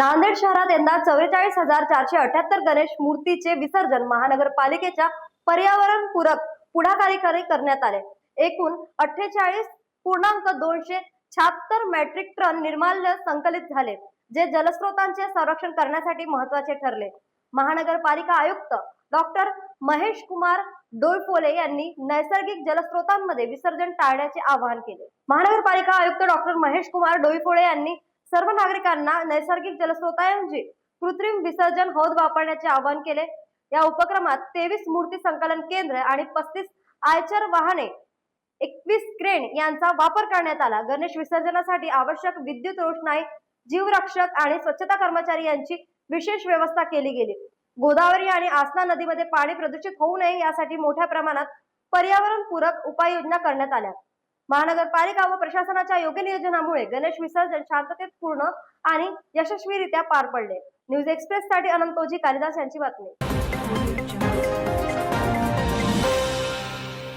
नांदेड शहरात यंदा चौवेचाळीस हजार चारशे अठ्याहत्तर गणेश मूर्तीचे विसर्जन महानगरपालिकेच्या पर्यावरण पूरक करण्यात आले. एकूण अठ्ठेचाळीस पूर्णांक दोनशे शहात्तर मेट्रिक टन निर्माल्य संकलित झाले जे जलस्रोतांचे संरक्षण करण्यासाठी महत्त्वाचे ठरले. महानगरपालिका आयुक्त डॉक्टर महेश कुमार डोईफोले यांनी नैसर्गिक जलस्रोतांमध्ये विसर्जन टाळण्याचे आवाहन केले. महानगरपालिका आयुक्त डॉक्टर महेश कुमार डोईफोळे यांनी सर्व नागरिकांना नैसर्गिक जलस्रोतांची म्हणजे कृत्रिम विसर्जन हौद वापरण्याचे आवाहन केले. या उपक्रमात तेवीस मूर्ती संकलन केंद्र आणि पस्तीस आयचर वाहने एकवीस क्रेन यांचा वापर करण्यात आला. गणेश विसर्जनासाठी आवश्यक विद्युत रोषणाई जीवरक्षक आणि स्वच्छता कर्मचारी यांची विशेष व्यवस्था केली गेली. गोदावरी आणि आसना नदीमध्ये पाणी प्रदूषित होऊ नये यासाठी मोठ्या प्रमाणात पर्यावरण पूरक उपाययोजना करण्यात आल्या. महानगरपालिका व प्रशासनाच्या योग्य नियोजनामुळे गणेश विसर्जन शांततेत पूर्ण आणि यशस्वीरित्या पार पडले. न्यूज एक्सप्रेस साठी अनंतोजी कालिदास यांची बातमी.